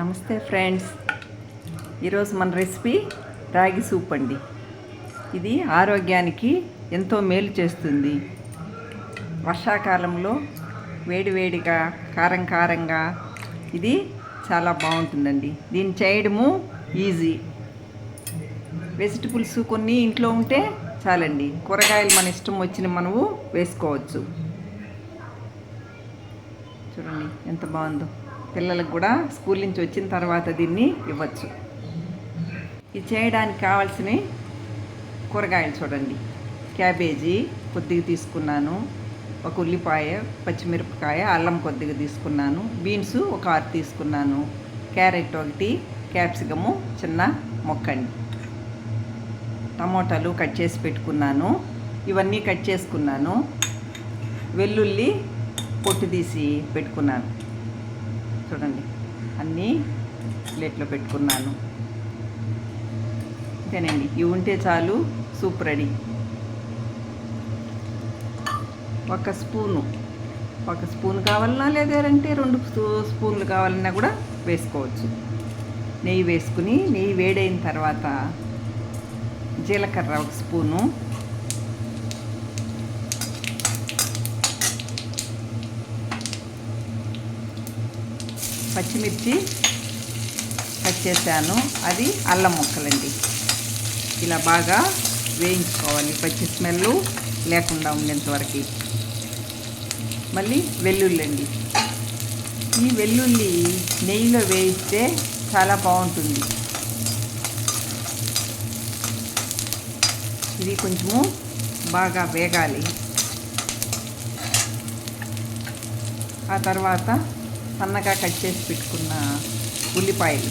నమస్తే ఫ్రెండ్స్. ఈరోజు మన రెసిపీ రాగి సూప్ అండి. ఇది ఆరోగ్యానికి ఎంతో మేలు చేస్తుంది. వర్షాకాలంలో వేడివేడిగా కారం కారంగా ఇది చాలా బాగుంటుందండి. దీన్ని చేయడము ఈజీ. వెజిటబుల్స్ కొన్ని ఇంట్లో ఉంటే చాలండి. కూరగాయలు మన ఇష్టం వచ్చిన మనము వేసుకోవచ్చు. చూడండి ఎంత బాగుందో. పిల్లలకు కూడా స్కూల్ నుంచి వచ్చిన తర్వాత దీన్ని ఇవ్వచ్చు. ఇది చేయడానికి కావాల్సిన కూరగాయలు చూడండి. క్యాబేజీ కొద్దిగా తీసుకున్నాను. ఒక ఉల్లిపాయ పచ్చిమిరపకాయ అల్లం కొద్దిగా తీసుకున్నాను. బీన్స్ ఒక ఆరు తీసుకున్నాను. క్యారెట్ ఒకటి క్యాప్సికము చిన్న మొక్కండి. టమోటాలు కట్ చేసి పెట్టుకున్నాను. ఇవన్నీ కట్ చేసుకున్నాను. వెల్లుల్లి పొట్టు తీసి పెట్టుకున్నాను. చూడండి. అన్నీ ప్లేట్లో పెట్టుకున్నాను. అంతేనండి ఇవి ఉంటే చాలు సూప్ రెడీ. ఒక స్పూను. ఒక స్పూన్ కావాలన్నా లేదంటే రెండు స్పూన్లు కావాలన్నా కూడా వేసుకోవచ్చు. నెయ్యి వేసుకుని నెయ్యి వేడైన తర్వాత జీలకర్ర ఒక స్పూను. పచ్చిమిర్చి కట్ చేశాను. అది అల్లం ముక్కలండి. ఇలా బాగా వేయించుకోవాలి. పచ్చి స్మెల్ లేకుండా ఉండేంతవరకు మళ్ళీ వెల్లుల్లి అండి ఈ వెల్లుల్లి నెయ్యిలో వేయిస్తే చాలా బాగుంటుంది. ఇది కొంచెము బాగా వేగాలి. ఆ తర్వాత సన్నగా కట్ చేసి పెట్టుకున్న ఉల్లిపాయలు.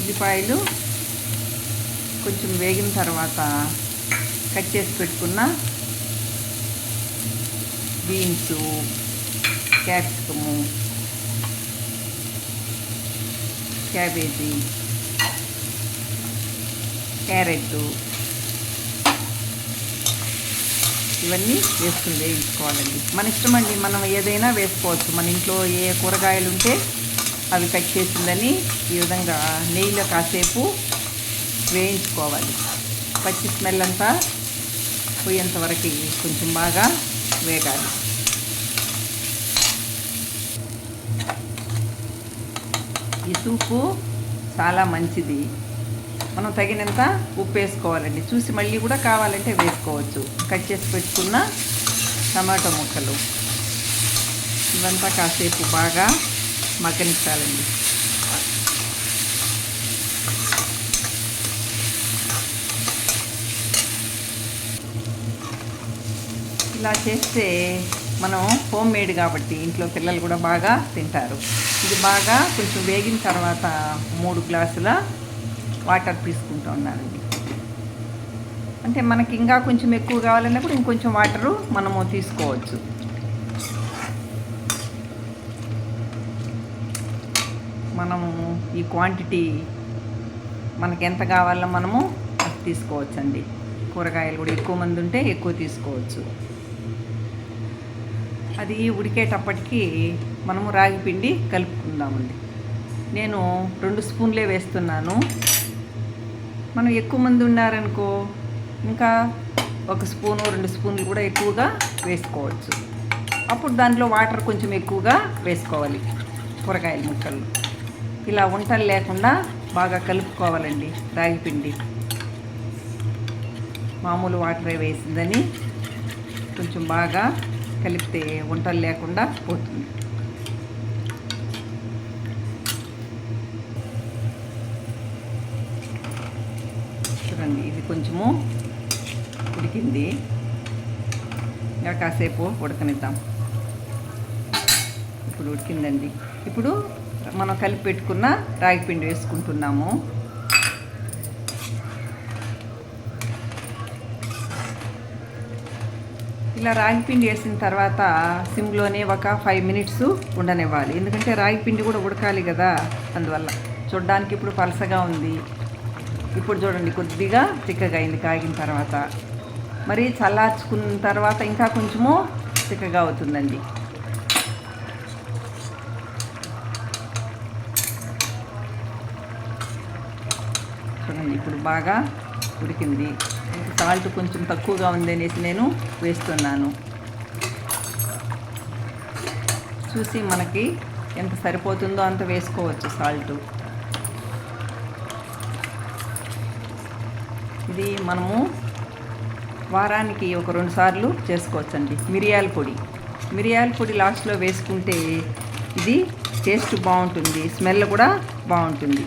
ఉల్లిపాయలు కొంచెం వేగిన తర్వాత కట్ చేసి పెట్టుకున్న బీన్స్ క్యాప్సికము క్యాబేజీ క్యారెట్ ఇవన్నీ వేసుకుని వేయించుకోవాలండి. మన ఇష్టం అండి మనం ఏదైనా వేసుకోవచ్చు. మన ఇంట్లో ఏ కూరగాయలు ఉంటే అవి కట్ చేసిందని ఈ విధంగా నెయ్యిలో కాసేపు వేయించుకోవాలి. పచ్చి స్మెల్ అంతా పోయేంత వరకు కొంచెం బాగా వేగాలి. ఈ సూపు చాలా మంచిది. మనం తగినంత ఉప్పు వేసుకోవాలండి. చూసి మళ్ళీ కూడా కావాలంటే వేసుకోవచ్చు. కట్ చేసి పెట్టుకున్న టమాటో ముక్కలు. ఇవంతా కాసేపు బాగా మగ్గనించాలండి. ఇలా చేస్తే మనం హోమ్ మేడ్ కాబట్టి ఇంట్లో పిల్లలు కూడా బాగా తింటారు. ఇది బాగా కొంచెం వేగిన తర్వాత మూడు గ్లాసుల వాటర్ తీసుకుంటూ ఉన్నానండి అంటే మనకి ఇంకా కొంచెం ఎక్కువ కావాలన్నప్పుడు ఇంకొంచెం వాటరు మనము తీసుకోవచ్చు. మనము ఈ క్వాంటిటీ మనకి ఎంత కావాలో మనము అది తీసుకోవచ్చండి. కూరగాయలు కూడా ఎక్కువ మంది ఉంటే ఎక్కువ తీసుకోవచ్చు. అది ఉడికేటప్పటికి మనము రాగి పిండి కలుపుకుందామండి. నేను రెండు స్పూన్లే వేస్తున్నాను. మనం ఎక్కువ మంది ఉన్నారనుకో ఇంకా ఒక స్పూను రెండు స్పూన్లు కూడా ఎక్కువగా వేసుకోవచ్చు. అప్పుడు దాంట్లో వాటర్ కొంచెం ఎక్కువగా వేసుకోవాలి కూరగాయల ముక్కలు. ఇలా వంటలు లేకుండా బాగా కలుపుకోవాలండి రాగి పిండి. మామూలు వాటరే వేసిందని కొంచెం బాగా కలిపితే వంటలు లేకుండా పోతుంది చూడండి ఇది కొంచెము ఉడికింది. ఇంకా కాసేపు ఉడకనిద్దాం. ఇప్పుడు ఉడికిందండి. ఇప్పుడు మనం కలిపి పెట్టుకున్న రాగి పిండి వేసుకుంటున్నాము. ఇలా రాగి పిండి వేసిన తర్వాత సిమ్లోనే ఒక ఫైవ్ మినిట్స్ ఉండనివ్వాలి. ఎందుకంటే రాగి పిండి కూడా ఉడకాలి కదా. అందువల్ల చూడడానికి ఇప్పుడు పలసగా ఉంది. ఇప్పుడు చూడండి కొద్దిగా చిక్కగా అయింది కాగిన తర్వాత. మరి చల్లార్చుకున్న తర్వాత ఇంకా కొంచెము చిక్కగా అవుతుందండి. చూడండి ఇప్పుడు బాగా ఉడికింది. సాల్ట్ కొంచెం తక్కువగా ఉంది అనేసి నేను వేస్తున్నాను. చూసి మనకి ఎంత సరిపోతుందో అంత వేసుకోవచ్చు సాల్ట్. ఇది మనము వారానికి ఒక రెండు సార్లు చేసుకోవచ్చండి. మిరియాల పొడి. మిరియాల పొడి లాస్ట్లో వేసుకుంటే ఇది టేస్ట్ బాగుంటుంది. స్మెల్ కూడా బాగుంటుంది.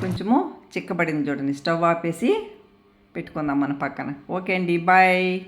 కొంచెము చిక్కబడింది చూడండి. స్టవ్ ఆపేసి పెట్టుకుందాం మన పక్కన. ఓకే అండి. బాయ్.